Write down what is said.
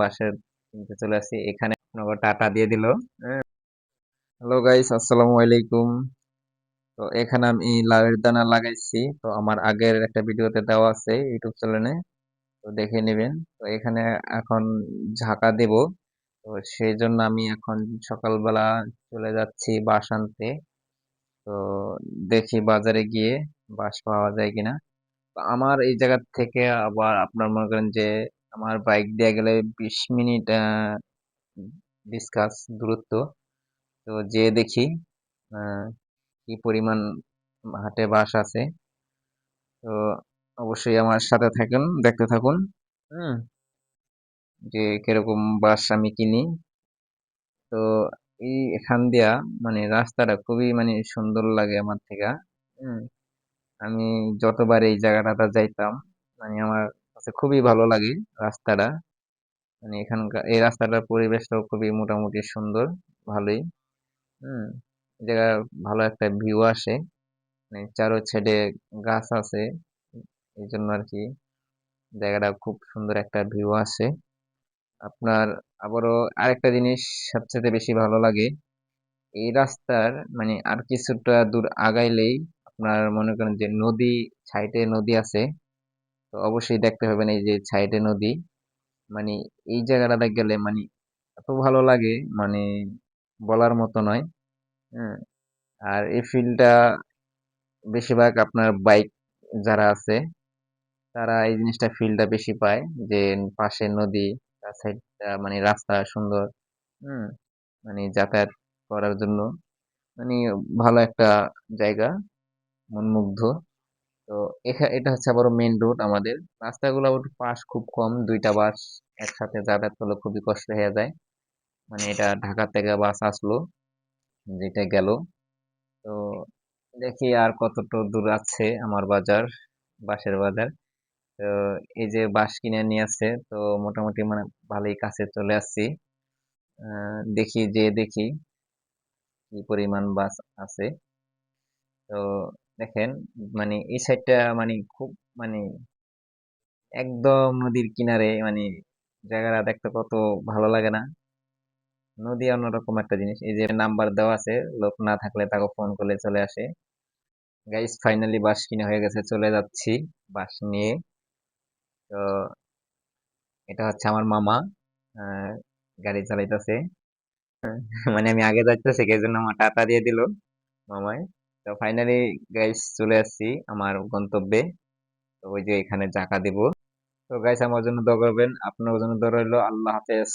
বাসের কিনতে চলে আসছি এখানে আপনাকে টাটা দিয়ে দিল। হ্যালো গাইস, আসসালামু আলাইকুম। তো এখানে আমি লাউয়ের দানা লাগাইছি। তো আমার আগের একটা ভিডিওতে দেওয়া আছে ইউটিউব চ্যানেলে। তো দেখে নেবেন। তো এখানে এখন ঝাঁকা দেব। তো সেই জন্য আমি এখন সকালবেলা চলে যাচ্ছি বাঁশ আনতে। তো দেখি বাজারে গিয়ে বাঁশ পাওয়া যায় কিনা। তো আমার এই জায়গা থেকে আবার আপনার মনে করেন যে আমার বাইক দিয়ে গেলে বিশ মিনিট ডিসকাস দূরত্ব। তো যেয়ে দেখি কি পরিমাণ হাটে বাস আছে। তো অবশ্যই আমার সাথে থাকুন, দেখতে থাকুন, হুম, যে কীরকম বাস আমি কিনি। তো এই এখান দিয়া মানে রাস্তাটা খুবই মানে সুন্দর লাগে আমার থেকে আমি যতবার এই জায়গাটাতে যাইতাম মানে আমার কাছে খুবই ভালো লাগে রাস্তাটা। মানে এখানকার, এই রাস্তাটার পরিবেশটাও খুবই মোটামুটি সুন্দর, ভালোই। হুম, এই জায়গায় ভালো একটা ভিউ আসে। মানে চারো সাইডে গাছ আছে, এই জন্য আর কি জায়গাটা খুব সুন্দর একটা ভিউ আসে। আপনার আবারও আরেকটা জিনিস সবচেয়ে বেশি ভালো লাগে, এই রাস্তার মানে আর কিছুটা দূর আগাইলেই আপনার মনে করেন যে নদী, সাইডে নদী আছে তো অবশ্যই দেখতে হবেন এই যে সাইডে নদী। মানে এই জায়গাটাতে গেলে মানে এত ভালো লাগে মানে বলার মতো নয়। হ্যাঁ আর এই ফিল্ডটা বেশিরভাগ আপনার বাইক যারা আছে, তারা এই জিনিসটা ফিলটা বেশি পায় যে পাশে নদী, তার সাইডটা মানে রাস্তা সুন্দর। হুম মানে যাতায়াত করার জন্য। মানে ভালো একটা জায়গা, মনমুগ্ধ। তো এটা হচ্ছে আবার মেইন রোড আমাদের। রাস্তাগুলো আবার পাস খুব কম, দুইটা বাস একসাথে যাতায়াত করলে খুবই কষ্ট হয়ে যায়। মানে এটা ঢাকা থেকে বাস আসলো, যেটা গেল। তো দেখি আর কতটা দূর আছে আমার বাজার, বাঁশের বাজার। তো এই যে বাঁশ কিনে নিয়ে আসছে, তো মোটামুটি মানে ভালোই কাছে চলে আসছি। দেখি যে দেখি কি পরিমাণ বাস আছে। তো দেখেন মানে এই সাইডটা মানে খুব মানে একদম নদীর কিনারে মানে জায়গাটা দেখতে কত ভালো লাগে না। নদী অন্যরকম একটা জিনিস। এই যে নাম্বার দেওয়া আছে, লোক না থাকলে তাকে ফোন করলে চলে আসে। গাইস ফাইনালি বাস কিনে হয়ে গেছে, চলে যাচ্ছি বাস নিয়ে। তো এটা হচ্ছে আমার মামা গাড়ি চালাইতেছে। মানে আমি আগে যাইতেছি, এই জন্য আমার টাটা দিয়ে দিল মামায়। তো ফাইনালি গাইস চলে আসছি আমার গন্তব্যে। তো ওই যে এখানে জাকা দিব। তো গাইস আমার জন্য দোয়া করবেন। আপনার জন্য দোয়া রইল আল্লাহ হাফেজ।